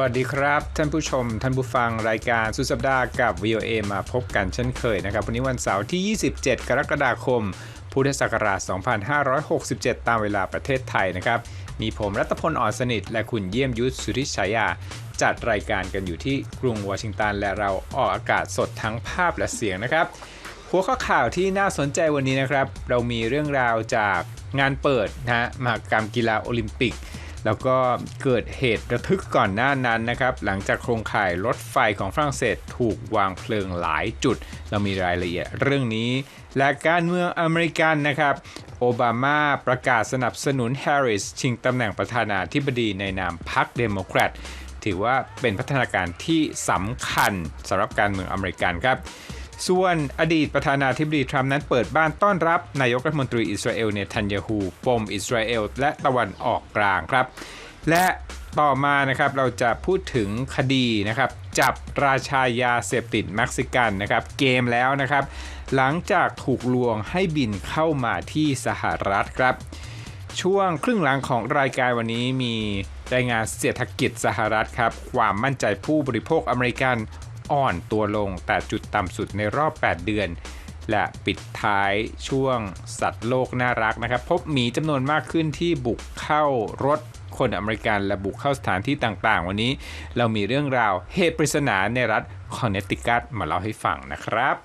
สวัสดีครับ ท่านผู้ชม ท่านผู้ฟังรายการสุดสัปดาห์กับ VOA มาพบกันเช่นเคยนะครับ วันนี้วันเสาร์ที่ 27 กรกฎาคม พุทธศักราช 2567 ตามเวลาประเทศไทยนะครับ มีผมรัตพลอ่อนสนิท และคุณเยี่ยมยุทธสุริชายา จัดรายการกันอยู่ที่กรุงวอชิงตัน และเราออกอากาศสดทั้งภาพและเสียงนะครับ หัวข้อข่าวที่น่าสนใจวันนี้นะครับ เรามีเรื่องราวจากงานเปิดนะฮะมหกรรมกีฬาโอลิมปิก แล้วก็เกิดเหตุระทึกก่อนหน้านั้นนะครับ หลังจากโครงข่ายรถไฟของฝรั่งเศสถูกวางเพลิงหลายจุด เรามีรายละเอียดเรื่องนี้ และการเมืองอเมริกันนะครับ โอบามาประกาศสนับสนุนแฮร์ริสชิงตำแหน่งประธานาธิบดีในนามพรรคเดโมแครตถือว่าเป็นพัฒนาการที่สำคัญสำหรับการเมืองอเมริกันครับ ส่วนอดีตประธานาธิบดีทรัมป์นั้นเปิดบ้านต้อนรับ นายกรัฐมนตรีอิสราเอลเนทันยาฮูปมอิสราเอลและตะวันออกกลางครับ และต่อมานะครับเราจะพูดถึงคดีนะครับจับราชายาเสพติดเม็กซิกันนะครับเกมแล้วนะครับ หลังจากถูกลวงให้บินเข้ามาที่สหรัฐครับ ช่วงครึ่งหลังของรายการวันนี้มีรายงานเศรษฐกิจสหรัฐครับ ความมั่นใจผู้บริโภคอเมริกัน อ่อนตัวลงแต่จุดต่ำสุดในรอบ 8 เดือน และปิดท้ายช่วงสัตว์โลกน่ารักนะครับ พบหมีจำนวนมากขึ้นที่บุกเข้ารถคนอเมริกันและบุกเข้าสถานที่ต่างๆ วันนี้เรามีเรื่องราวเหตุปริศนาในรัฐคอนเนตติคัตมาเล่าให้ฟังนะครับ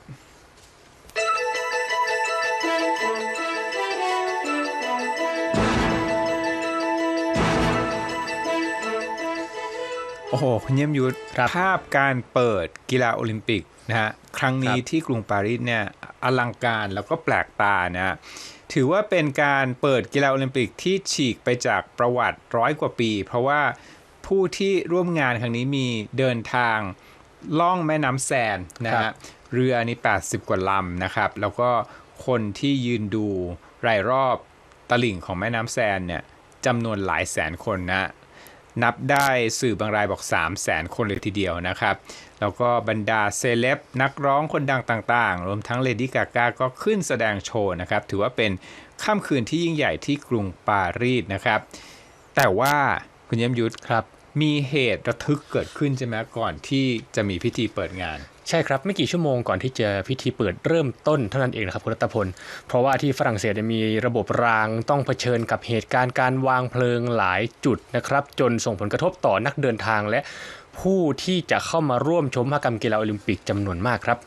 โอ้โหคุณเยี่ยมยุทธครับภาพการเปิดกีฬาโอลิมปิกนะฮะครั้งนี้ครับที่กรุงปารีสเนี่ยอลังการแล้วก็แปลกตานะฮะถือว่าเป็นการเปิดกีฬาโอลิมปิกที่ฉีกไปจากประวัติร้อยกว่าปี เพราะว่าผู้ที่ร่วมงานครั้งนี้มีเดินทางล่องแม่น้ำแซนนะครัฮะบเรือนี่ 80 กว่าลำนะครับ แล้วก็คนที่ยืนดูรายรอบตลิ่งของแม่น้ำแซนเนี่ยจำนวนหลายแสนคนนะ นับได้สื่อบางรายบอก 3 0 0แสนคนเลยทีเดียวนะครับ แล้วก็บรรดาเซเลบนักร้องคนดังต่างๆ รวมทั้งเลดี้กากาก็ขึ้นแสดงโชว์นะครับ ถือว่าเป็นค่ำคืนที่ยิ่งใหญ่ที่กรุงปารีสนะครับ แต่ว่าคุณเยี่ยมยุทธครับ มีเหตุระทึกเกิดขึ้นใช่ไหมก่อนที่จะมีพิธีเปิดงาน ใช่ครับไม่กี่ชั่วโมงก่อนที่จะพิธีเปิดเริ่มต้นเท่านั้นเองนะครับคุณรัตพล เพราะว่าที่ฝรั่งเศสมีระบบรางต้องเผชิญกับเหตุการณ์การวางเพลิงหลายจุดนะครับ จนส่งผลกระทบต่อนักเดินทางและผู้ที่จะเข้ามาร่วมชมมหกรรมกีฬาโอลิมปิกจำนวนมากครับ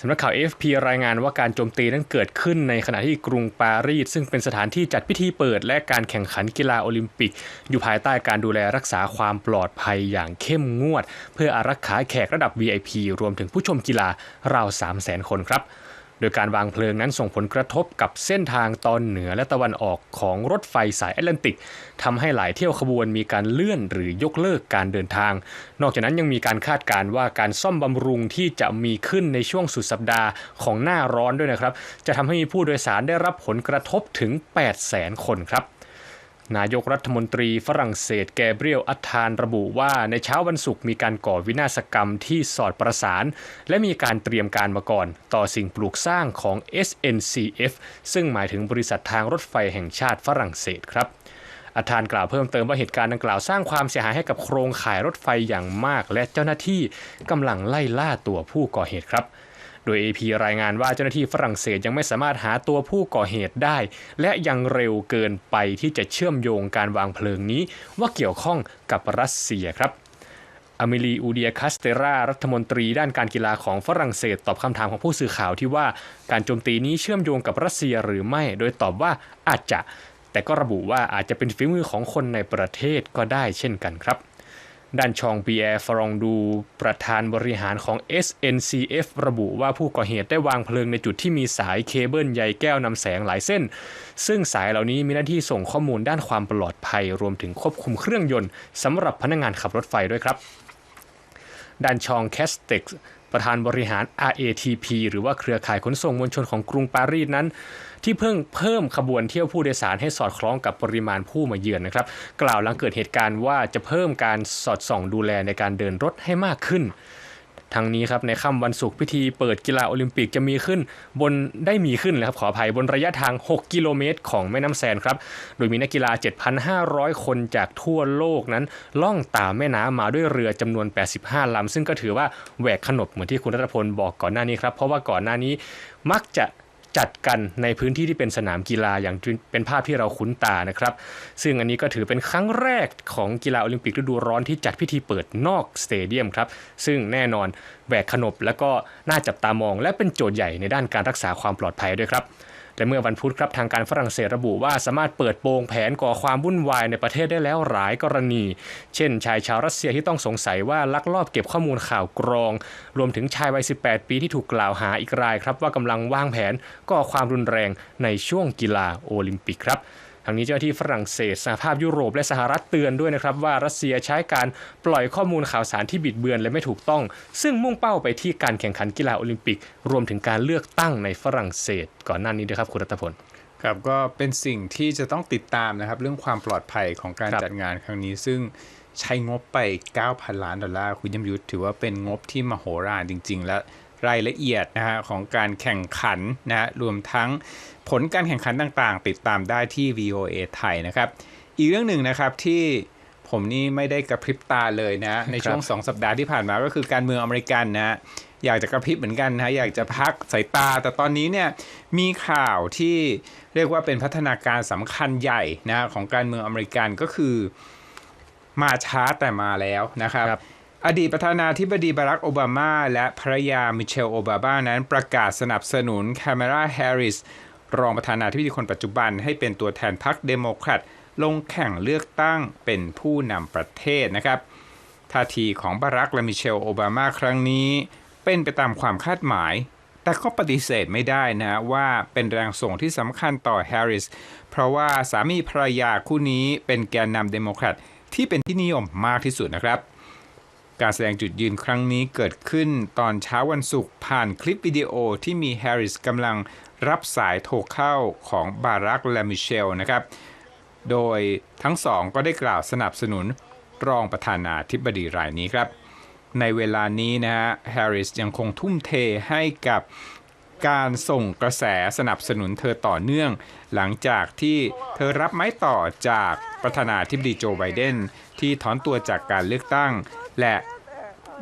สำนักข่าว AFP รายงานว่าการโจมตีนั้นเกิดขึ้นในขณะที่กรุงปารีส ซึ่งเป็นสถานที่จัดพิธีเปิดและการแข่งขันกีฬาโอลิมปิก อยู่ภายใต้การดูแลรักษาความปลอดภัยอย่างเข้มงวด เพื่ออารักขาแขกระดับ VIP รวมถึงผู้ชมกีฬาราว 3 0 0 0 0 0 คนครับ โดยการวางเพลิงนั้นส่งผลกระทบกับเส้นทางตอนเหนือและตะวันออกของรถไฟสายแอตแลนติกทำให้หลายเที่ยวขบวนมีการเลื่อนหรือยกเลิกการเดินทาง นอกจากนั้นยังมีการคาดการณ์ว่าการซ่อมบำรุงที่จะมีขึ้นในช่วงสุดสัปดาห์ของหน้าร้อนด้วยนะครับ จะทำให้มีผู้โดยสารได้รับผลกระทบถึง 8 0 0 0 0 0 คนครับ นายกรัฐมนตรีฝรั่งเศสแกเบรียลอัตทานระบุว่าในเช้าวันศุกร์มีการก่อวินาศกรรมที่สอดประสาน และมีการเตรียมการมาก่อน ต่อสิ่งปลูกสร้างของ SNCF ซึ่งหมายถึงบริษัททางรถไฟแห่งชาติฝรั่งเศสครับอาทานกล่าวเพิ่มเติมว่าเหตุการณ์ดังกล่าวสร้างความเสียหายให้กับโครงข่ายรถไฟอย่างมาก และเจ้าหน้าที่กำลังไล่ล่าตัวผู้ก่อเหตุครับ โดย AP รายงานว่าเจ้าหน้าที่ฝรั่งเศสยังไม่สามารถหาตัวผู้ก่อเหตุได้ และยังเร็วเกินไปที่จะเชื่อมโยงการวางเพลิงนี้ ว่าเกี่ยวข้องกับรัสเซียครับอเมลีอูเดียคาสเตรารัฐมนตรีด้านการกีฬาของฝรั่งเศสตอบคำถามของผู้สื่อข่าวที่ว่าการโจมตีนี้เชื่อมโยงกับรัสเซียหรือไม่ โดยตอบว่าอาจจะ แต่ก็ระบุว่าอาจจะเป็นฝีมือของคนในประเทศก็ได้เช่นกันครับ ด้านชองปีแอร์ฟรองดูประธานบริหารของ SNCF ระบุว่าผู้ก่อเหตุได้วางเพลิงในจุดที่มีสายเคเบิลใยแก้วนำแสงหลายเส้น ซึ่งสายเหล่านี้มีหน้าที่ส่งข้อมูลด้านความปลอดภัย รวมถึงควบคุมเครื่องยนต์สำหรับพนักงานขับรถไฟด้วยครับ ด้านชองแคสเต็กประธานบริหาร RATP หรือว่าเครือข่ายขนส่งมวลชนของกรุงปารีสนั้น ที่เพิ่งเพิ่มขบวนเที่ยวผู้โดยสารให้สอดคล้องกับปริมาณผู้มาเยือนนะครับ กล่าวหลังเกิดเหตุการณ์ว่าจะเพิ่มการสอดส่องดูแลในการเดินรถให้มากขึ้นทั้งนี้ครับในค่ำวันศุกร์พิธีเปิดกีฬาโอลิมปิกจะมีขึ้น บนได้มีขึ้นนะครับขออภัยบนระยะทาง 6 กิโลเมตร ของแม่น้ำแซนครับ โดยมีนักกีฬา 7,500 คนจากทั่วโลกนั้น ล่องตามแม่น้ำมาด้วยเรือจำนวน 85ลำซึ่งก็ถือว่าแหวกขนบเหมือนที่คุณรัตพลบอกก่อนหน้านี้ครับ เพราะว่าก่อนหน้านี้มักจะ จัดกันในพื้นที่ที่เป็นสนามกีฬาอย่างเป็นภาพที่เราคุ้นตานะครับ ซึ่งอันนี้ก็ถือเป็นครั้งแรกของกีฬาโอลิมปิกฤดูร้อนที่จัดพิธีเปิดนอกสเตเดียมครับ ซึ่งแน่นอนแหวกขนบและก็น่าจับตามอง และเป็นโจทย์ใหญ่ในด้านการรักษาความปลอดภัยด้วยครับ และเมื่อวันพุธครับทางการฝรั่งเศสระบุว่าสามารถเปิดโปงแผนก่อความวุ่นวายในประเทศได้แล้วหลายกรณี เช่น ชายชาวรัสเซียที่ต้องสงสัยว่าลักลอบเก็บข้อมูลข่าวกรอง รวมถึงชายวัย 18 ปีที่ถูกกล่าวหาอีกรายครับว่ากำลังวางแผนก่อความรุนแรงในช่วงกีฬาโอลิมปิกครับ ทางนี้เจ้าหน้าที่ฝรั่งเศสสหภาพยุโรปและสหรัฐเตือนด้วยนะครับว่ารัสเซียใช้การปล่อยข้อมูลข่าวสารที่บิดเบือนและไม่ถูกต้อง ซึ่งมุ่งเป้าไปที่การแข่งขันกีฬาโอลิมปิก รวมถึงการเลือกตั้งในฝรั่งเศส ก่อนหน้านี้ด้วยครับคุณรัตพลครับก็เป็นสิ่งที่จะต้องติดตามนะครับเรื่องความปลอดภัยของการรจัดงานครั้งนี้ ซึ่งใช้งบไป 9,000 ล้านดอลลาร์คุณยมยุทธถือว่าเป็นงบที่มโหฬารจริง ๆ และ รายละเอียดนะฮะของการแข่งขันนะฮะรวมทั้งผลการแข่งขันต่างๆ ติดตามได้ที่ VOA ไทยนะครับ อีกเรื่องหนึ่งนะครับที่ผมนี่ไม่ได้กระพริบตาเลยนะในช่วง 2 สัปดาห์ที่ผ่านมาก็คือการเมืองอเมริกันนะอยากจะกระพริบเหมือนกันนะอยากจะพักสายตา แต่ตอนนี้เนี่ยมีข่าวที่เรียกว่าเป็นพัฒนาการสำคัญใหญ่นะของการเมืองอเมริกันก็คือมาช้าแต่มาแล้วนะครับครับ อดีตประธานาธิบดีบารักโอบามา และภรรยามิเชลโอบามานั้นประกาศสนับสนุนแคมราแฮร์ริสรองประธานาธิบดีคนปัจจุบันให้เป็นตัวแทนพรรคเดโมแครตลงแข่งเลือกตั้งเป็นผู้นำประเทศนะครับท่าทีของบารักและมิเชลโอบามาครั้งนี้ เป็นไปตามความคาดหมาย แต่ก็ปฏิเสธไม่ได้นะว่าเป็นแรงส่งที่สำคัญต่อแฮร์ริสเพราะว่าสามีภรรยาคู่นี้เป็นแกนนำเดโมแครตที่เป็นที่นิยมมากที่สุดนะครับ การแสดงจุดยืนครั้งนี้เกิดขึ้นตอนเช้าวันศุกร์ผ่านคลิปวิดีโอที่มีแฮร์ริสกำลังรับสายโทรเข้าของบารักและมิเชลนะครับ โดยทั้งสองก็ได้กล่าวสนับสนุนรองประธานาธิบดีรายนี้ครับ ในเวลานี้นะฮะแฮร์ริสยังคงทุ่มเทให้กับการส่งกระแสสนับสนุนเธอต่อเนื่อง หลังจากที่เธอรับไม้ต่อจากประธานาธิบดีโจไบเดนที่ถอนตัวจากการเลือกตั้ง และ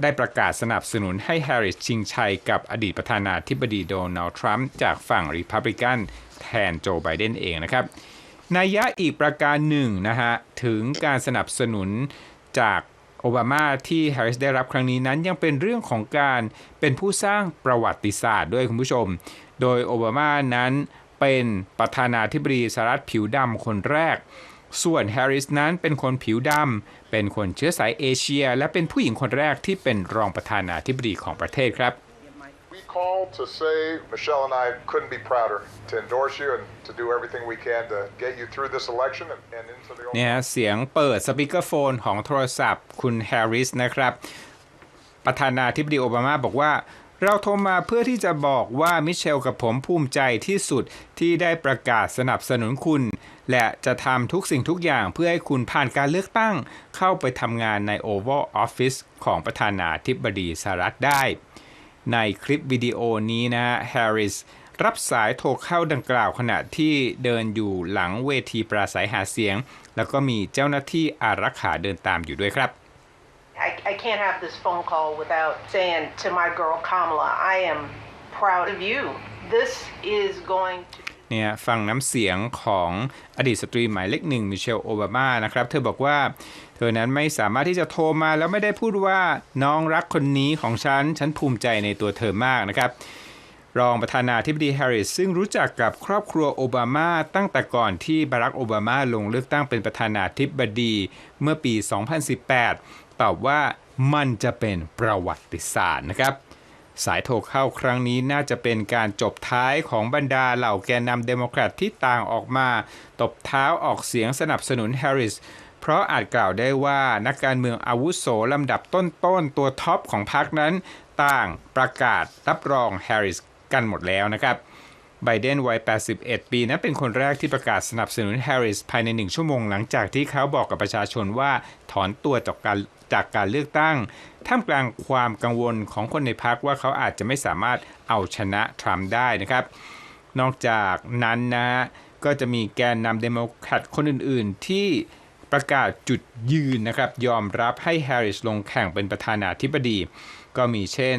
ได้ประกาศสนับสนุนให้แฮร์ริสชิงชัยกับอดีตประธานาธิบดีโดนัลด์ทรัมป์จากฝั่งริพับลิกันแทนโจไบเดนเองนะครับนัยยะอีกประการหนึ่งนะฮะถึงการสนับสนุนจากโอบามาที่แฮร์ริสได้รับครั้งนี้นั้นยังเป็นเรื่องของการเป็นผู้สร้างประวัติศาสตร์ด้วยคุณผู้ชม โดยโอบามานั้นเป็นประธานาธิบดีสหรัฐผิวดำคนแรก ส่วนแฮร์ริสนั้นเป็นคนผิวดำ เป็นคนเชื้อสายเอเชีย และเป็นผู้หญิงคนแรกที่เป็นรองประธานาธิบดีของประเทศครับ We called to say Michelle and I couldn't be prouder to endorse you and to do everything we can to get you through this election and, and into the เนี่ยฮะเสียงเปิดสปีกเกอร์โฟนของโทรศัพท์คุณแฮร์ริสนะครับ ประธานาธิบดีโอบามาบอกว่า เราโทรมาเพื่อที่จะบอกว่ามิเชลกับผมภูมิใจที่สุดที่ได้ประกาศสนับสนุนคุณ และจะทำทุกสิ่งทุกอย่างเพื่อให้คุณผ่านการเลือกตั้ง เข้าไปทำงานใน Oval Office ของประธานาธิบดีสหรัฐได้ ในคลิปวิดีโอนี้นะฮะแฮร์ริสรับสายโทรเข้าดังกล่าวขณะที่เดินอยู่หลังเวทีปราศัยหาเสียง แล้วก็มีเจ้าหน้าที่อารักขาเดินตามอยู่ด้วยครับ I, I can't have this phone call without saying to my girl Kamala, I am proud of you. This is going to เนี่ยฟังน้ำเสียงของอดีตสตรีหมายเลขหนึ่งมิเชลโอบามานะครับ เธอบอกว่า เธอนั้นไม่สามารถที่จะโทรมาแล้วไม่ได้พูดว่าน้องรักคนนี้ของฉัน ฉันภูมิใจในตัวเธอมากนะครับ รองประธานาธิบดีแฮร์ริสซึ่งรู้จักกับครอบครัวโอบามาตั้งแต่ก่อนที่บารักโอบามาลงเลือกตั้งเป็นประธานาธิบดีเมื่อปี 2018 ตอบว่ามันจะเป็นประวัติศาสตร์นะครับ สายโทรเข้าครั้งนี้น่าจะเป็นการจบท้ายของบรรดาเหล่าแกนนำเดโมแครตที่ต่างออกมา ตบเท้าออกเสียงสนับสนุนแฮร์ริสเพราะอาจกล่าวได้ว่านักการเมืองอาวุโสลำดับต้นๆตัวท็อปของพรรคนั้น ต่างประกาศรับรองแฮร์ริสกันหมดแล้วนะครับไบเดนวัย 81 ปีนั้นเป็นคนแรกที่ประกาศสนับสนุนแฮร์ริสภายในหนึ่งชั่วโมงหลังจากที่เขาบอกกับประชาชนว่าถอนตัวจากการ จากการเลือกตั้ง ท่ามกลางความกังวลของคนในพรรคว่าเขาอาจจะไม่สามารถเอาชนะทรัมป์ได้นะครับ นอกจากนั้นนะฮะก็จะมีแกนนำเดโมแครตคนอื่น ๆ ที่ประกาศจุดยืนนะครับ ยอมรับให้แฮร์ริสลงแข่งเป็นประธานาธิบดี ก็มีเช่น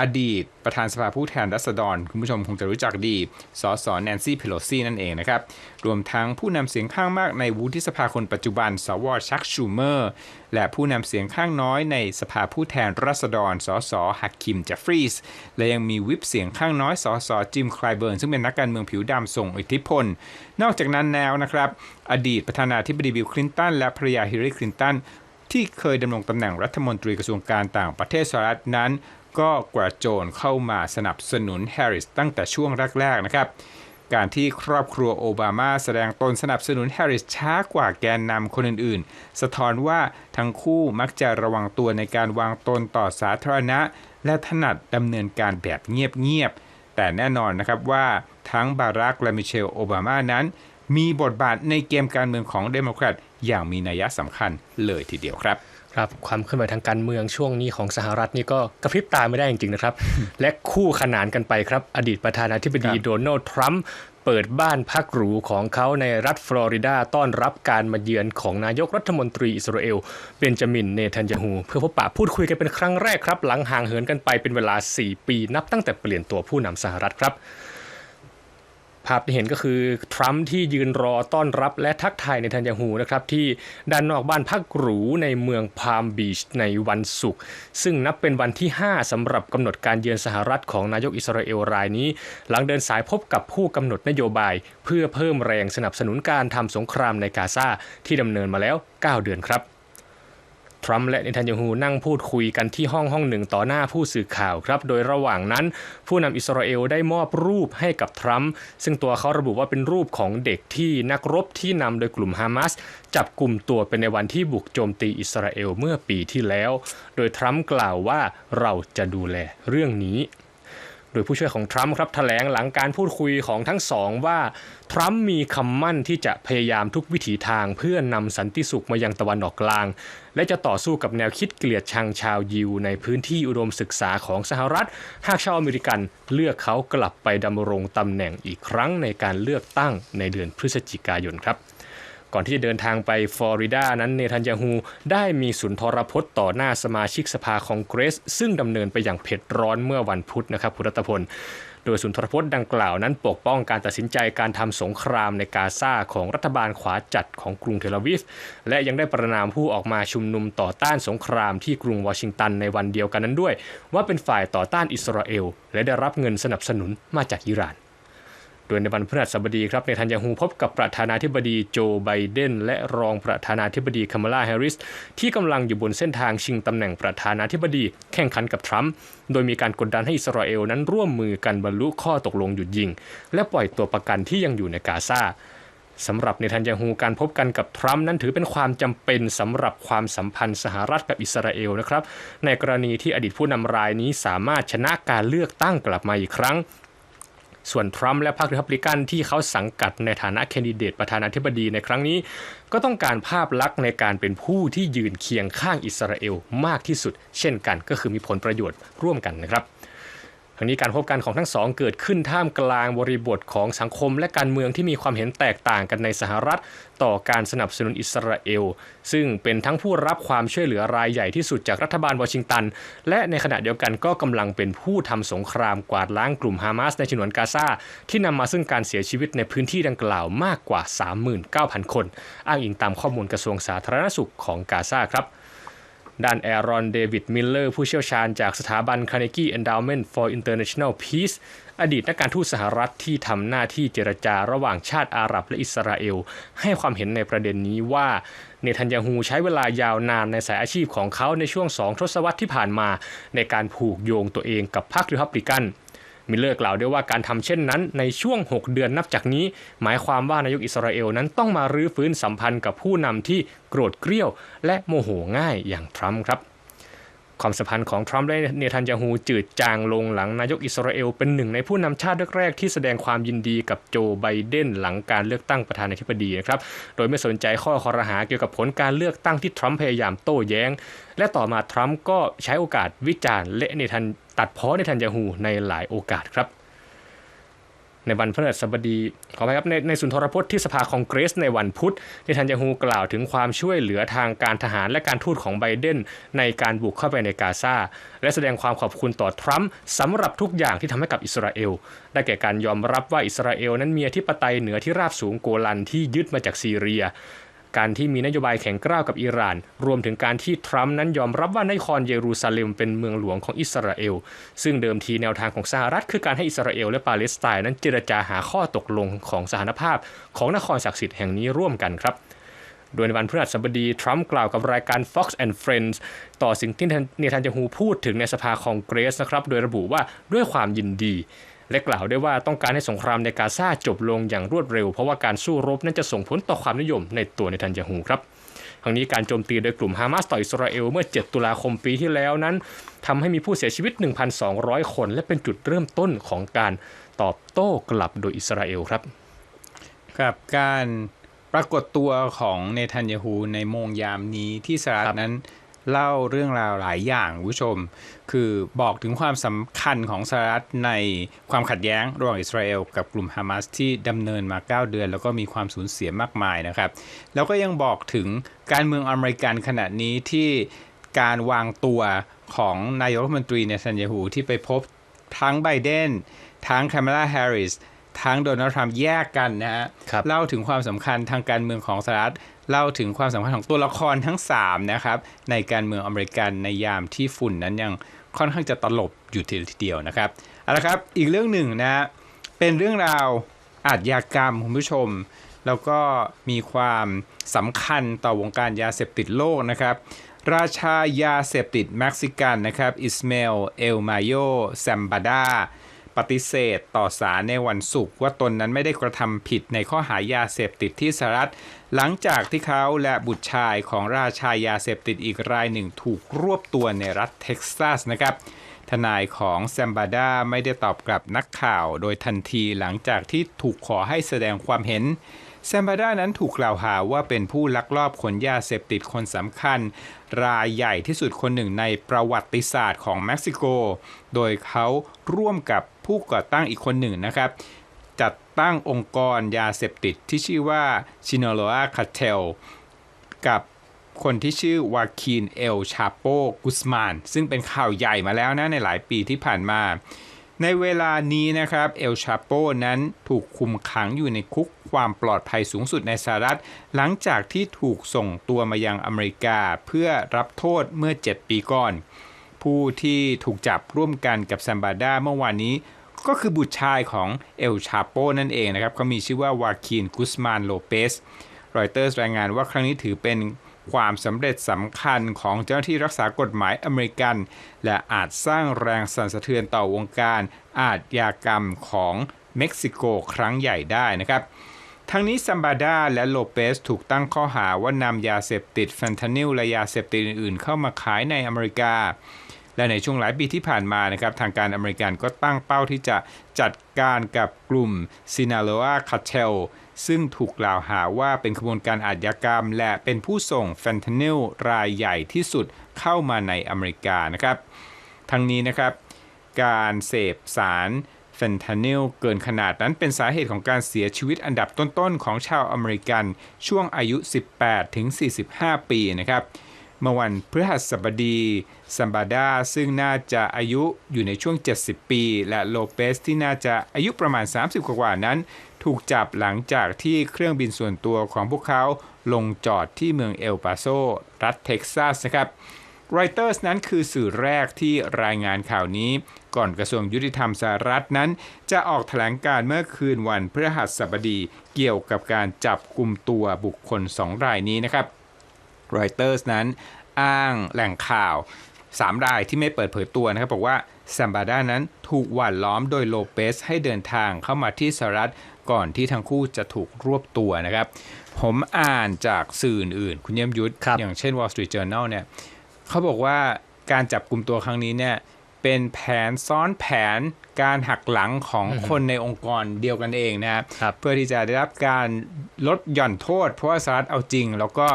อดีต ประธานสภาผู้แทนราษฎร คุณผู้ชมคงจะรู้จักดี สสแนนซี่เพโลซีนั่นเองนะครับ รวมทั้งผู้นำเสียงข้างมากในวุฒิสภาคนปัจจุบัน สวชักชูเมอร์ และผู้นำเสียงข้างน้อยในสภาผู้แทนราษฎร สสฮักคิมเจฟฟรีส และยังมีวิปเสียงข้างน้อย สสจิมคลายเบิร์น ซึ่งเป็นนักการเมืองผิวดำส่งอิทธิพล นอกจากนั้นแนวนะครับ อดีตประธานาธิบดีบิลคลินตันและภรรยาฮิลลารีคลินตันที่เคยดำรงตำแหน่งรัฐมนตรีกระทรวงการต่างประเทศสหรัฐนั้น ก็กระโจนเข้ามาสนับสนุนแฮร์ริสตั้งแต่ช่วงแรกๆนะครับการที่ครอบครัวโอบามาแสดงตนสนับสนุนแฮร์ริสช้ากว่าแกนนำคนอื่นๆ สะท้อนว่าทั้งคู่มักจะระวังตัวในการวางตนต่อสาธารณะ และถนัดดำเนินการแบบเงียบๆ แต่แน่นอนนะครับว่าทั้งบารักและมิเชลโอบามานั้น มีบทบาทในเกมการเมืองของเดโมแครตอย่างมีนัยสำคัญเลยทีเดียวครับ ครับความเคลื่อนไหวทางการเมืองช่วงนี้ของสหรัฐนี่ก็กระพริบตาไม่ได้จริงๆนะครับ และคู่ขนานกันไปครับ อดีตประธานาธิบดีครับโดนัลด์ทรัมป์เปิดบ้านพักหรูของเขาในรัฐฟลอริดาต้อนรับการมาเยือนของนายกรัฐมนตรีอิสราเอลเบนจามินเนทันยาฮูเพื่อพบปะพูดคุยกันเป็นครั้งแรกครับ หลังห่างเหินกันไปเป็นเวลา 4 ปีนับตั้งแต่เปลี่ยนตัวผู้นำสหรัฐครับ ภาพที่เห็นก็คือทรัมป์ที่ยืนรอต้อนรับและทักทายในทันยาฮูนะครับที่ด้านนอกบ้านพักหรูในเมืองพามบีชในวันศุกร์ซึ่งนับเป็นวันที่ 5สำหรับกำหนดการเยือนสหรัฐของนายกอิสราเอลรายนี้ หลังเดินสายพบกับผู้กำหนดนโยบาย เพื่อเพิ่มแรงสนับสนุนการทำสงครามในกาซาที่ดำเนินมาแล้ว 9 เดือนครับ ทรัมป์และเนทันยาฮูนั่งพูดคุยกันที่ห้องห้องหนึ่งต่อหน้าผู้สื่อข่าวครับ โดยระหว่างนั้น ผู้นำอิสราเอลได้มอบรูปให้กับทรัมป์ซึ่งตัวเขาระบุว่าเป็นรูปของเด็กที่นักรบที่นำโดยกลุ่มฮามาสจับกลุ่มตัวเป็นในวันที่บุกโจมตีอิสราเอลเมื่อปีที่แล้ว โดยทรัมป์กล่าวว่าเราจะดูแลเรื่องนี้ โดยผู้ช่วยของทรัมป์ครับแถลงหลังการพูดคุยของทั้งสองว่าทรัมป์มีคำมั่นที่จะพยายามทุกวิถีทางเพื่อนำสันติสุขมายังตะวันออกกลาง และจะต่อสู้กับแนวคิดเกลียดชังชาวยิว ในพื้นที่อุดมศึกษาของสหรัฐ หากชาวอเมริกันเลือกเขากลับไปดำรงตำแหน่งอีกครั้งในการเลือกตั้งในเดือนพฤศจิกายนครับ ก่อนที่จะเดินทางไปฟลอริดานั้นเนทันยาฮูได้มีสุนทรพจน์ต่อหน้าสมาชิกสภาคองเกรส ซึ่งดำเนินไปอย่างเผ็ดร้อนเมื่อวันพุธนะครับคุณรัตพลโดยสุนทรพจน์ดังกล่าวนั้นปกป้องการตัดสินใจการทำสงครามในกาซาของรัฐบาลขวาจัดของกรุงเทลอาวิฟ และยังได้ประนามผู้ออกมาชุมนุมต่อต้านสงครามที่กรุงวอชิงตันในวันเดียวกันนั้นด้วย ว่าเป็นฝ่ายต่อต้านอิสราเอล และได้รับเงินสนับสนุนมาจากอิหร่าน โดยในวันพฤหัสบดีครับเนทันยาฮูพบกับประธานาธิบดีโจไบเดนและรองประธานาธิบดีคามาลาแฮร์ริส ที่กำลังอยู่บนเส้นทางชิงตำแหน่งประธานาธิบดีแข่งขันกับทรัมป์โดยมีการกดดันให้อิสราเอลนั้นร่วมมือกันบรรลุข้อตกลงหยุดยิง และปล่อยตัวประกันที่ยังอยู่ในกาซาสำหรับเนทันยาฮูการพบกันกับทรัมป์นั้นถือเป็นความจำเป็นสำหรับความสัมพันธ์สหรัฐกับอิสราเอลนะครับ ในกรณีที่อดีตผู้นำรายนี้สามารถชนะการเลือกตั้งกลับมาอีกครั้ง ส่วนทรัมป์และพรรครีพับลิกันที่เขาสังกัดในฐานะแคนดิเดตประธานาธิบดีในครั้งนี้ ก็ต้องการภาพลักษณ์ในการเป็นผู้ที่ยืนเคียงข้างอิสราเอลมากที่สุด เช่นกันก็คือมีผลประโยชน์ร่วมกันนะครับ ทั้งนี้การพบกันของทั้งสองเกิดขึ้นท่ามกลางบริบทของสังคมและการเมืองที่มีความเห็นแตกต่างกันในสหรัฐ ต่อการสนับสนุนอิสราเอล ซึ่งเป็นทั้งผู้รับความช่วยเหลือรายใหญ่ที่สุดจากรัฐบาลวอชิงตัน และในขณะเดียวกันก็กำลังเป็นผู้ทำสงครามกวาดล้างกลุ่มฮามาสในฉนวนกาซาที่นำมาซึ่งการเสียชีวิตในพื้นที่ดังกล่าวมากกว่า 39,000 คน อ้างอิงตามข้อมูลกระทรวงสาธารณสุขของกาซาครับ ด้านแอรอนเดวิดมิลเลอร์ผู้เชี่ยวชาญจากสถาบัน Carnegie Endowment for International Peace อดีตนักการทูตสหรัฐที่ทำหน้าที่เจรจาระหว่างชาติอาหรับและอิสราเอล ให้ความเห็นในประเด็นนี้ว่าเนทันยาฮูใช้เวลายาวนานในสายอาชีพของเขาในช่วงสองทศวรรษที่ผ่านมา ในการผูกโยงตัวเองกับพรรครีพับลิกัน มิลเลอร์กล่าวด้วยว่าการทำเช่นนั้นในช่วง 6 เดือนนับจากนี้ หมายความว่านายกอิสราเอลนั้นต้องมารื้อฟื้นสัมพันธ์กับผู้นำที่โกรธเกรี้ยว และโมโหง่ายอย่างทรัมป์ครับ ความสัมพันธ์ของทรัมป์และเนทันยาฮูจืดจางลงหลังนายกอิสราเอลเป็นหนึ่งในผู้นำชาติแรกๆที่แสดงความยินดีกับโจไบเดนหลังการเลือกตั้งประธานาธิบดีนะครับ โดยไม่สนใจข้อคอรหาเกี่ยวกับผลการเลือกตั้งที่ทรัมป์พยายามโต้แย้ง และต่อมาทรัมป์ก็ใช้โอกาสวิจารณ์และเนทันตัดพ้อเนทันยาฮูในหลายโอกาสครับ ในวันพฤหัสบดีขออภัยครับในในสุนทรพจน์ที่สภาคองเกรสในวันพุธเนทันยาฮูกล่าวถึงความช่วยเหลือทางการทหารและการทูตของไบเดนในการบุกเข้าไปในกาซาและแสดงความขอบคุณต่อทรัมป์สำหรับทุกอย่างที่ทำให้กับอิสราเอล ได้แก่การยอมรับว่าอิสราเอลนั้นมีอธิปไตยเหนือที่ราบสูงโกลันที่ยึดมาจากซีเรีย การที่มีนโยบายแข็งกร้าวกับอิหร่าน รวมถึงการที่ทรัมป์นั้นยอมรับว่านครเยรูซาเล็มเป็นเมืองหลวงของอิสราเอล ซึ่งเดิมทีแนวทางของสหรัฐ คือการให้อิสราเอลและปาเลสไตน์นั้นเจรจาหาข้อตกลงของสหานภาพ ของนครศักดิ์สิทธิ์แห่งนี้ร่วมกันครับโดยในวันพฤหัสบดี ทรัมป์กล่าวกับรายการ Fox and Friends ต่อสิ่งที่เนทันยาฮูพูดถึงในสภาคองเกรสนะครับ โดยระบุว่าด้วยความยินดี และกล่าวได้ว่าต้องการให้สงครามในกาซาจบลงอย่างรวดเร็ว เพราะว่าการสู้รบนั้นจะส่งผลต่อความนิยมในตัวเนทันยาฮูครับทั้งนี้การโจมตีโดยกลุ่มฮามาสต่ออิสราเอลเมื่อ 7 ตุลาคมปีที่แล้วนั้นทำให้มีผู้เสียชีวิต 1,200 คน และเป็นจุดเริ่มต้นของการตอบโต้กลับโดยอิสราเอลครับกับการปรากฏตัวของเนทันยาฮูในโมงยามนี้ที่สหรัฐนั้น เล่าเรื่องราวหลายอย่างคุณผู้ชม คือบอกถึงความสำคัญของสหรัฐในความขัดแย้งระหว่างอิสราเอลกับกลุ่มฮามาสที่ดำเนินมา 9 เดือน แล้วก็มีความสูญเสียมากมายนะครับ แล้วก็ยังบอกถึงการเมืองอเมริกันขณะนี้ที่การวางตัวของนายกรัฐมนตรีเนทันยาฮูที่ไปพบทั้งไบเดนทั้งคามาลาแฮร์ริสทั้งโดนัลด์ทรัมป์แยกกันนะฮะครับเล่าถึงความสำคัญทางการเมืองของสหรัฐ เล่าถึงความสำคัญของตัวละครทั้ง 3 นะครับ ในการเมืองอเมริกันในยามที่ฝุ่นนั้นยังค่อนข้างจะตลบอยู่ทีเดียวนะครับเอาละครับอีกเรื่องหนึ่งนะเป็นเรื่องราวอาชญากรรมคุณผู้ชม แล้วก็มีความสำคัญต่อวงการยาเสพติดโลกนะครับ ราชายาเสพติดเม็กซิกันนะครับอิสเมลเอลมาโยแซมบาดา ปฏิเสธต่อศาลในวันศุกร์ว่าตนนั้นไม่ได้กระทำผิดในข้อหายาเสพติดที่สหรัฐ หลังจากที่เขาและบุตรชายของราชายาเสพติดอีกรายหนึ่งถูกรวบตัวในรัฐเท็กซัสนะครับทนายของแซมบาดาไม่ได้ตอบกลับนักข่าวโดยทันทีหลังจากที่ถูกขอให้แสดงความเห็นแซมบาดานั้นถูกกล่าวหาว่าเป็นผู้ลักลอบขนยาเสพติดคนสำคัญ รายใหญ่ที่สุดคนหนึ่งในประวัติศาสตร์ของเม็กซิโก โดยเขาร่วมกับ ผู้ก่อตั้งอีกคนหนึ่งนะครับ จัดตั้งองค์กรยาเสพติดที่ชื่อว่าชินโ o อาคาเทลกับคนที่ชื่อวาคีนเอลชาโปกุสมาน ซึ่งเป็นข่าวใหญ่มาแล้วนะในหลายปีที่ผ่านมา ในเวลานี้นะครับเอลชาโปนั้นถูกคุมขังอยู่ในคุกความปลอดภัยสูงสุดในสหรัฐ หลังจากที่ถูกส่งตัวมายังอเมริกาเพื่อรับโทษเมื่อ 7 ปีก่อน ผู้ที่ถูกจับร่วมกันกับแซมบาดาเมื่อวานนี้ ก็คือบุตรชายของเอลชาโปนั่นเองนะครับเขามีชื่อว่าวาคินกุสมานโลเปสรอยเตอร์รายงานว่าครั้งนี้ถือเป็นความสำเร็จสำคัญของเจ้าหน้าที่รักษากฎหมายอเมริกัน และอาจสร้างแรงสั่นสะเทือนต่อวงการอาชญากรรมของเม็กซิโกครั้งใหญ่ได้นะครับ ทั้งนี้ซัมบาดาและโลเปสถูกตั้งข้อหาว่านำยาเสพติดแฟนทานิลและยาเสพติดอื่นๆ เข้ามาขายในอเมริกา และในช่วงหลายปีที่ผ่านมานะครับทางการอเมริกันก็ตั้งเป้าที่จะจัดการกับกลุ่มซินาโลอาคาเทลซึ่งถูกกล่าวหาว่าเป็นขบวนการอาชญากรรม และเป็นผู้ส่งแฟนทานิลรายใหญ่ที่สุดเข้ามาในอเมริกานะครับทั้งนี้นะครับ การเสพสารเฟนทานิลเกินขนาดนั้นเป็นสาเหตุของการเสียชีวิตอันดับต้นๆ ของชาวอเมริกันช่วงอายุ 18 ถึง 45 ปีนะครับ เมื่อวันพฤหัสบดีซัมบาดาซึ่งน่าจะอายุอยู่ในช่วง 70 ปี และโลเปสที่น่าจะอายุประมาณ 30 กว่านั้น ถูกจับหลังจากที่เครื่องบินส่วนตัวของพวกเขาลงจอดที่เมืองเอลปาโซ รัฐเท็กซัสนะครับรอยเตอร์สนั้นคือสื่อแรกที่รายงานข่าวนี้ ก่อนกระทรวงยุติธรรมสหรัฐนั้น จะออกแถลงการเมื่อคืนวันพฤหัสบดี เกี่ยวกับการจับกลุ่มตัวบุคคล2รายนี้นะครับ รอยเตอร์สนั้นอ้างแหล่งข่าว 3 รายที่ไม่เปิดเผยตัวนะครับ บอกว่าซัมบาดานั้นถูกหว่านล้อมโดยโลเปสให้เดินทางเข้ามาที่สหรัฐก่อนที่ทั้งคู่จะถูกรวบตัวนะครับ ผมอ่านจากสื่ออื่นๆคุณเยี่ยมยุทธครับอย่างเช่น Wall Street Journal เนี่ยเขาบอกว่าการจับกลุ่มตัวครั้งนี้เนี่ย เป็นแผนซ้อนแผนการหักหลังของคนในองค์กรเดียวกันเองนะครับครับเพื่อที่จะได้รับการลดหย่อนโทษ เพราะว่าสหรัฐเอาจริง แล้วก็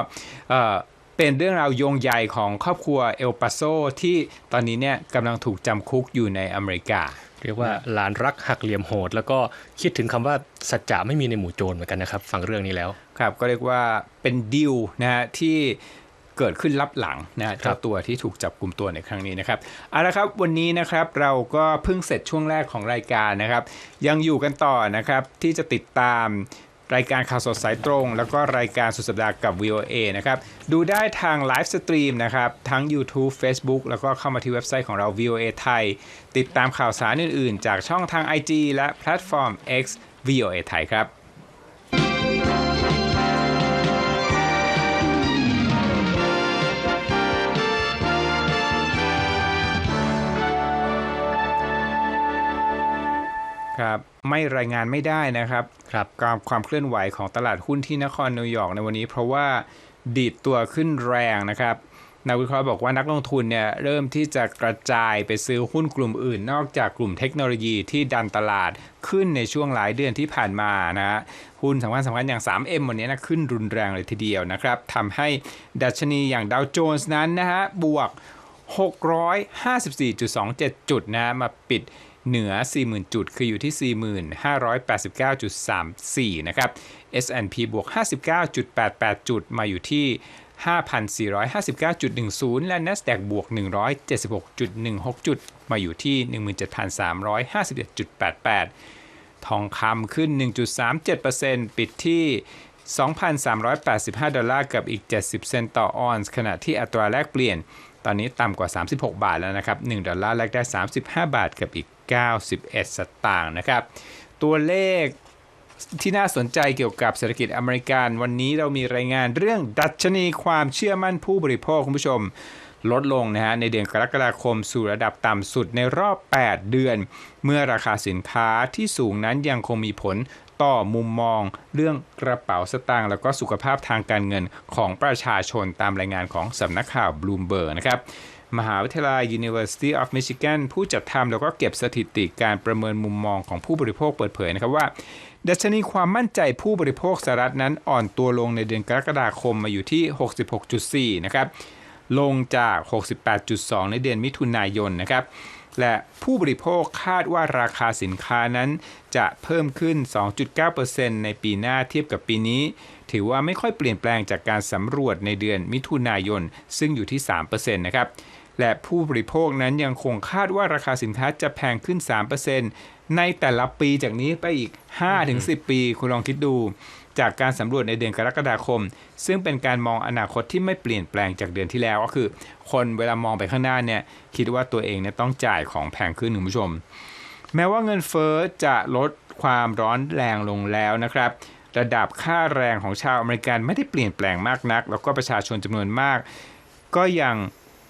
เอ่อเป็นเรื่องราวโยงใหญ่ของครอบครัวเอลปาโซที่ตอนนี้เนี่ยกำลังถูกจำคุกอยู่ในอเมริกา เรียกว่าหลานรักหักเหลี่ยมโหด แล้วก็คิดถึงคำว่าสัจจะไม่มีในหมู่โจรเหมือนกันนะครับ ฟังเรื่องนี้แล้วครับก็เรียกว่าเป็นดิวนะฮะที่ เกิดขึ้นลับหลังนะฮะครัเจ้าบตัวที่ถูกจับกลุ่มตัวในครั้งนี้นะครับเอาละครับวันนี้นะครับเราก็เพิ่งเสร็จช่วงแรกของรายการนะครับ ยังอยู่กันต่อนะครับที่จะติดตามรายการข่าวสดสายตรง แล้วก็รายการสุดสัปดาห์กับ VOA นะครับ ดูได้ทางไลฟ์สตรีมนะครับ ทั้ง YouTube Facebook แล้วก็เข้ามาที่เว็บไซต์ของเรา VOA ไทย ติดตามข่าวสารอื่น ๆ จากช่องทาง IG และแพลตฟอร์ม X VOA ไทยครับ ครับไม่รายงานไม่ได้นะครับครับการความเคลื่อนไหวของตลาดหุ้นที่นครนิวยอร์กในวันนี้ เพราะว่าดีดตัวขึ้นแรงนะครับนักวิเคราะห์บอกว่านักลงทุนเนี่ยเริ่มที่จะกระจายไปซื้อหุ้นกลุ่มอื่น นอกจากกลุ่มเทคโนโลยีที่ดันตลาดขึ้นในช่วงหลายเดือนที่ผ่านมานะฮะหุ้นสำคัญสำคัญอย่าง 3M วันนี้นะขึ้นรุนแรงเลยทีเดียวนะครับทำให้ดัชนีอย่างดาวโจนส์นั้นนะฮะบวก 654.27 จุดนะฮะมาปิด เหนือ 40,000 จุด คืออยู่ที่ 4589.34 นะครับ S&P บวก 59.88 จุด มาอยู่ที่ 5,459.10 และ NASDAQ บวก 176.16 จุด มาอยู่ที่ 17,351.88 ทองคำขึ้น 1.37%ปิดที่2,385 ดอลลาร์กับอีก 70 เซนต์ต่อออนซ์ ขณะที่อัตราแลกเปลี่ยน ตอนนี้ต่ำกว่า 36 บาทแล้วนะครับ 1 ดอลลาร์แลกได้ 35 บาทกับอีก 91 สตางค์นะครับ ตัวเลขที่น่าสนใจเกี่ยวกับเศรษฐกิจอเมริกัน วันนี้เรามีรายงานเรื่องดัชนีความเชื่อมั่นผู้บริโภคคุณผู้ชมลดลงนะฮะในเดือนกรกฎาคมสู่ระดับต่ำสุดในรอบ 8 เดือน เมื่อราคาสินค้าที่สูงนั้นยังคงมีผลต่อมุมมองเรื่องกระเป๋าสตางค์แล้วก็สุขภาพทางการเงินของประชาชนตามรายงานของสำนักข่าวบลูมเบิร์กนะครับ มหาวิทยาลัย University of Michigan ผู้จัดทำแล้วก็เก็บสถิติการประเมินมุมมองของผู้บริโภคเปิดเผยนะครับว่า ดัชนีความมั่นใจผู้บริโภคสหรัฐนั้นอ่อนตัวลงในเดือนกรกฎาคมมาอยู่ที่ 66.4 นะครับ ลงจาก 68.2 ในเดือนมิถุนายนนะครับและผู้บริโภคคาดว่าราคาสินค้านั้น จะเพิ่มขึ้น 2.9%ในปีหน้าเทียบกับปีนี้ ถือว่าไม่ค่อยเปลี่ยนแปลงจากการสำรวจในเดือนมิถุนายน ซึ่งอยู่ที่ 3%นะครับ และผู้บริโภคนั้นยังคงคาดว่าราคาสินค้าจะแพงขึ้น 3%ในแต่ละปีจากนี้ไปอีก 5-10 ปี คุณลองคิดดู จากการสำรวจในเดือนกรกฎาคม ซึ่งเป็นการมองอนาคตที่ไม่เปลี่ยนแปลงจากเดือนที่แล้ว ก็คือ คนเวลามองไปข้างหน้าเนี่ยคิดว่าตัวเองเนี่ยต้องจ่ายของแพงขึ้นคุณผู้ชม แม้ว่าเงินเฟ้อจะลดความร้อนแรงลงแล้วนะครับระดับค่าแรงของชาวอเมริกันไม่ได้เปลี่ยนแปลงมากนัก แล้วก็ประชาชนจำนวนมาก ก็ยัง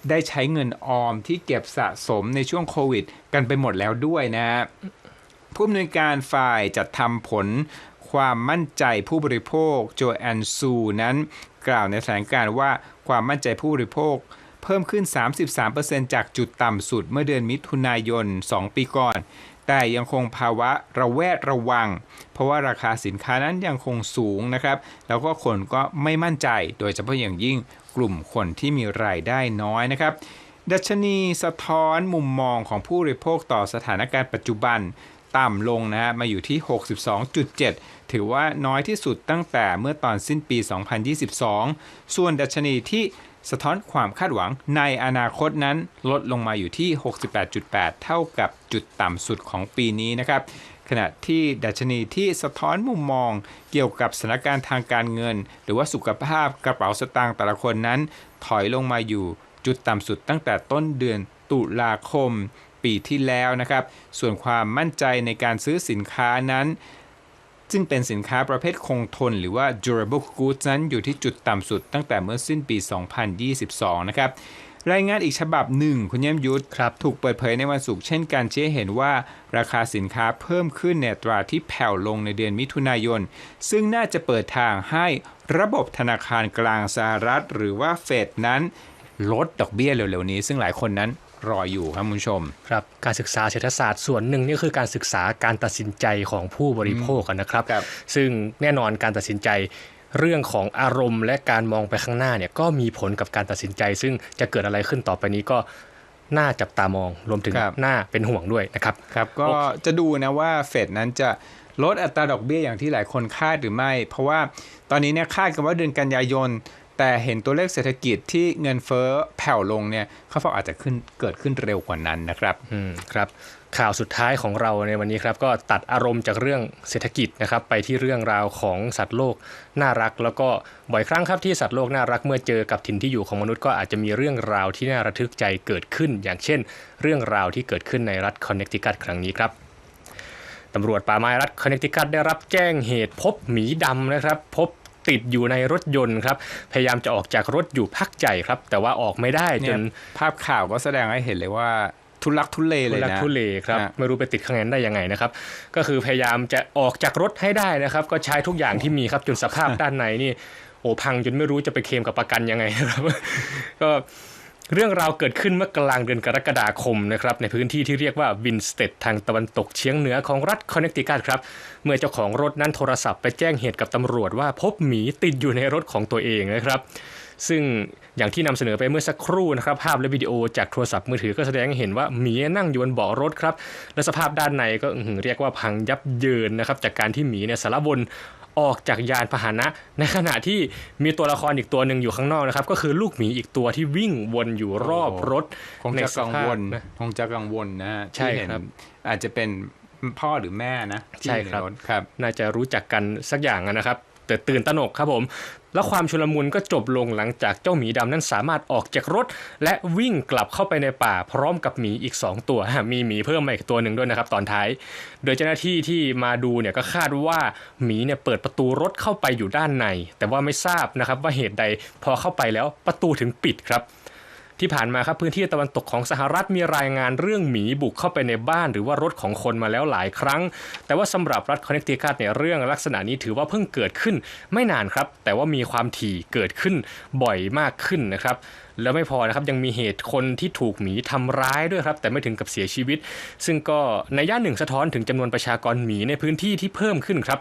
ได้ใช้เงินออมที่เก็บสะสมในช่วงโควิด กันไปหมดแล้วด้วยนะผู้อำนวยการฝ่ายจัดทำผลความมั่นใจผู้บริโภคโจแอนซูนั้น กล่าวในแถลงการ์ว่าความมั่นใจผู้บริโภค เพิ่มขึ้น 33%จากจุดต่ำสุดเมื่อเดือนมิถุนายน 2 ปีก่อน แต่ยังคงภาวะระแวดระวัง เพราะว่าราคาสินค้านั้นยังคงสูงนะครับ แล้วก็คนก็ไม่มั่นใจโดยเฉพาะอย่างยิ่ง กลุ่มคนที่มีรายได้น้อยนะครับ ดัชนีสะท้อนมุมมองของผู้บริโภคต่อสถานการณ์ปัจจุบันต่ำลงนะฮะมาอยู่ที่ 62.7 ถือว่าน้อยที่สุดตั้งแต่เมื่อตอนสิ้นปี 2022 ส่วนดัชนีที่สะท้อนความคาดหวังในอนาคตนั้นลดลงมาอยู่ที่ 68.8 เท่ากับจุดต่ำสุดของปีนี้นะครับ ขณะที่ดัชนีที่สะท้อนมุมมองเกี่ยวกับสถานการณ์ทางการเงิน หรือว่าสุขภาพกระเป๋าสตางค์แต่ละคนนั้น ถอยลงมาอยู่จุดต่ำสุดตั้งแต่ต้นเดือนตุลาคมปีที่แล้วนะครับ ส่วนความมั่นใจในการซื้อสินค้านั้น ซึ่งเป็นสินค้าประเภทคงทน หรือว่า durable goods นั้นอยู่ที่จุดต่ำสุดตั้งแต่เมื่อสิ้นปี 2022 นะครับ รายงานอีกฉบับหนึ่งคุณเยี่ยมยุทธครับถูกเปิดเผยในวันศุกร์เช่นกันชี้ให้เห็นว่าราคาสินค้าเพิ่มขึ้นในอัตราที่แผ่วลงในเดือนมิถุนายน ซึ่งน่าจะเปิดทางให้ระบบธนาคารกลางสหรัฐ หรือว่าเฟดนั้นลดดอกเบี้ยเร็วๆนี้ ซึ่งหลายคนนั้นรออยู่ครับคุณผู้ชม ครับการศึกษาเศรษฐศาสตร์ส่วนหนึ่งนี่คือการศึกษาการตัดสินใจของผู้บริโภคอะนะครับครับซึ่งแน่นอนการตัดสินใจ เรื่องของอารมณ์และการมองไปข้างหน้าเนี่ยก็มีผลกับการตัดสินใจ ซึ่งจะเกิดอะไรขึ้นต่อไปนี้ก็น่าจับตามองรวมถึงครับน่าเป็นห่วงด้วยนะครับครับ ก็จะดูนะว่าเฟดนั้นจะลดอัตราดอกเบี้ยอย่างที่หลายคนคาดหรือไม่ เพราะว่าตอนนี้เนี่ยคาดกันว่าเดือนกันยายน แต่เห็นตัวเลขเศรษฐกิจที่เงินเฟ้อแผ่วลงเนี่ยเขาบอกอาจจะขึ้นเกิดขึ้นเร็วกว่านั้นนะครับอืมครับ ข่าวสุดท้ายของเราในวันนี้ครับก็ตัดอารมณ์จากเรื่องเศรษฐกิจนะครับไปที่เรื่องราวของสัตว์โลกน่ารัก แล้วก็บ่อยครั้งครับที่สัตว์โลกน่ารักเมื่อเจอกับถิ่นที่อยู่ของมนุษย์ก็อาจจะมีเรื่องราวที่น่าระทึกใจเกิดขึ้น อย่างเช่น เรื่องราวที่เกิดขึ้นในรัฐคอนเนคติคัตครั้งนี้ครับตำรวจป่าไม้รัฐคอนเนคติคัตได้รับแจ้งเหตุพบหมีดำนะครับ พบติดอยู่ในรถยนต์ครับ พยายามจะออกจากรถอยู่พักใหญ่ครับ แต่ว่าออกไม่ได้จนภาพข่าวก็แสดงให้เห็นเลยว่า ทุลักทุเลทุเลยลักนะทุเลครับฮะไม่รู้ไปติดข้างในได้ยังไงนะครับ ก็คือพยายามจะออกจากรถให้ได้นะครับ ก็ใช้ทุกอย่างที่มีครับจนสภาพด้านในนี่โอ้พังจนไม่รู้จะไปเคลมกับประกันยังไงนะครับก็เรื่องราวเกิดขึ้นเมื่อกลางเดือนกรกฎาคมนะครับในพื้นที่ที่เรียกว่าวินสเตดทางตะวันตกเฉียงเหนือของรัฐคอนเนคติคัตครับ เมื่อเจ้าของรถนั้นโทรศัพท์ไปแจ้งเหตุกับตำรวจว่าพบหมีติดอยู่ในรถของตัวเองนะครับ ซึ่งอย่างที่นำเสนอไปเมื่อสักครู่นะครับภาพและวิดีโอจากโทรศัพท์มือถือก็แสดงให้เห็นว่าหมีนั่งอยู่บนเบาะรถครับและสภาพด้านในก็อื้อหือเรียกว่าพังยับเยินนะครับจากการที่หมีเนี่ยสารวนออกจากยานพาหนะ ในขณะที่มีตัวละครอีกตัวหนึ่งอยู่ข้างนอกนะครับ ก็คือลูกหมีอีกตัวที่วิ่งวนอยู่รอบรถคงจะในสกังภาพวลนะคงจะกังวลนะฮะใช่ที่เห็นครับอาจจะเป็นพ่อหรือแม่นะที่ใช่อยู่ครับนถครับ น่าจะรู้จักกันสักอย่างอะนะครับ แต่ตื่นตระหนกครับผม แล้วความชุลมุนก็จบลงหลังจากเจ้าหมีดำนั้นสามารถออกจากรถ และวิ่งกลับเข้าไปในป่า พร้อมกับหมีอีก 2 ตัว มีหมีเพิ่มมาอีกตัวหนึ่งด้วยนะครับตอนท้าย โดยเจ้าหน้าที่ที่มาดูเนี่ยก็คาดว่าหมีเนี่ยเปิดประตูรถเข้าไปอยู่ด้านใน แต่ว่าไม่ทราบนะครับว่าเหตุใดพอเข้าไปแล้วประตูถึงปิดครับ ที่ผ่านมาครับพื้นที่ตะวันตกของสหรัฐมีรายงานเรื่องหมีบุกเข้าไปในบ้านหรือว่ารถของคนมาแล้วหลายครั้ง แต่ว่าสำหรับรัฐคอนเนคติคัตเนี่ยเรื่องลักษณะนี้ถือว่าเพิ่งเกิดขึ้นไม่นานครับ แต่ว่ามีความถี่เกิดขึ้นบ่อยมากขึ้นนะครับแล้วไม่พอนะครับยังมีเหตุคนที่ถูกหมีทำร้ายด้วยครับ แต่ไม่ถึงกับเสียชีวิต ซึ่งก็ในย่านหนึ่งสะท้อนถึงจำนวนประชากรหมีในพื้นที่ที่เพิ่มขึ้นครับ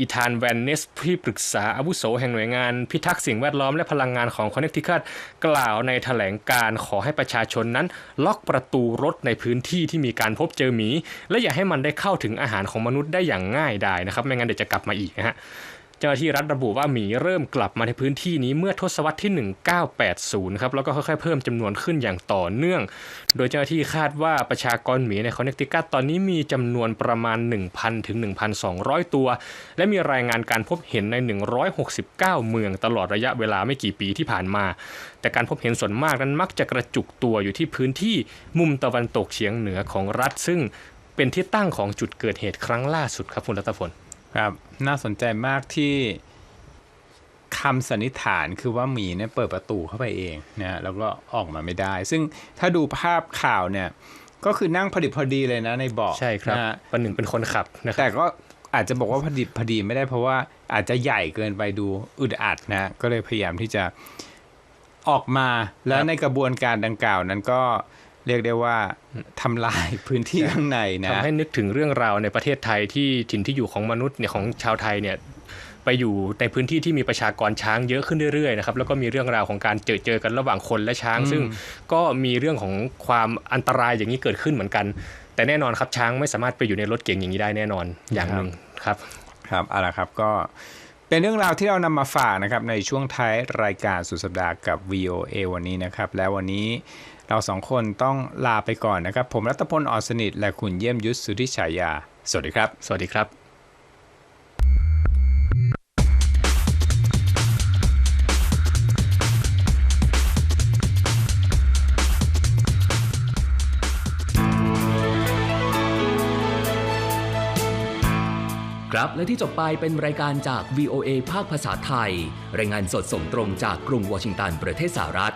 อีธานแวนเนสที่ปรึกษาอาวุโสแห่งหน่วยงานพิทักษ์สิ่งแวดล้อมและพลังงานของคอนเนคติคัตกล่าวในแถลงการขอให้ประชาชนนั้น ล็อกประตูรถในพื้นที่ที่มีการพบเจอหมี และอย่าให้มันได้เข้าถึงอาหารของมนุษย์ได้อย่างง่ายดายนะครับ ไม่งั้นเดี๋ยวจะกลับมาอีกนะฮะ เจ้าหน้าที่รัฐระบุว่าหมีเริ่มกลับมาในพื้นที่นี้เมื่อทศวรรษที่ 1980 ครับ แล้วก็ค่อยๆเพิ่มจำนวนขึ้นอย่างต่อเนื่อง โดยเจ้าหน้าที่คาดว่าประชากรหมีในคอนเน c ติคัตตอนนี้มีจำนวนประมาณ 1,000 ถึง 1,200 ตัว และมีรายงานการพบเห็นใน 169 เมืองตลอดระยะเวลาไม่กี่ปีที่ผ่านมา แต่การพบเห็นส่วนมากนั้นมักจะกระจุกตัวอยู่ที่พื้นที่มุมตะวันตกเฉียงเหนือของรัฐ ซึ่งเป็นที่ตั้งของจุดเกิดเหตุครั้งล่าสุดครับคุณรัตพล ครับน่าสนใจมากที่คำสันนิษฐานคือว่าหมีเนี่ยเปิดประตูเข้าไปเองนะฮะแล้วก็ออกมาไม่ได้ ซึ่งถ้าดูภาพข่าวเนี่ยก็คือนั่งพอดิบพอดีเลยนะในเบาะใช่ครับนะฮะวันหนึ่งเป็นคนขับนะครับแต่ก็อาจจะบอกว่าพอดิบพอดีไม่ได้เพราะว่าอาจจะใหญ่เกินไปดูอึดอัดนะก็เลยพยายามที่จะออกมาแล้วในกระบวนการดังกล่าวนั้นก็ เรียกได้ว่าทำลายพื้นที่ข้างในนะทำให้นึกถึงเรื่องราวในประเทศไทยที่ถิ่นที่อยู่ของมนุษย์เนี่ยของชาวไทยเนี่ยไปอยู่ในพื้นที่ที่มีประชากรช้างเยอะขึ้นเรื่อยๆนะครับแล้วก็มีเรื่องราวของการเจอเจอกันระหว่างคนและช้าง ซึ่งก็มีเรื่องของความอันตรายอย่างนี้เกิดขึ้นเหมือนกัน แต่แน่นอนครับช้างไม่สามารถไปอยู่ในรถเก๋งอย่างนี้ได้แน่นอนอย่างหนึ่งครับ ครับเอาละครับก็ เป็นเรื่องราวที่เรานำมาฝากนะครับในช่วงท้ายรายการสุดสัปดาห์กับ VOA วันนี้นะครับ และวันนี้เราสองคนต้องลาไปก่อนนะครับ ผมรัตพลอ่อนสนิท และคุณเยี่ยมยุทธสุธิฉายา สวัสดีครับ สวัสดีครับ ครับและที่จบไปเป็นรายการจาก VOA ภาคภาษาไทย รายงานสดส่งตรงจากกรุงวอชิงตันประเทศสหรัฐ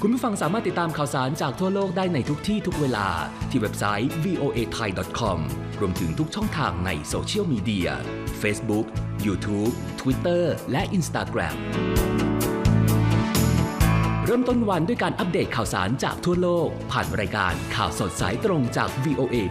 คุณผู้ฟังสามารถติดตามข่าวสารจากทั่วโลกได้ในทุกที่ทุกเวลา ที่เว็บไซต์ voa thai com รวมถึงทุกช่องทางในโซเชียลมีเดีย Facebook YouTube Twitter และ Instagram เริ่มต้นวันด้วยการอัปเดตข่าวสารจากทั่วโลก ผ่านรายการข่าวสดสายตรงจาก VOA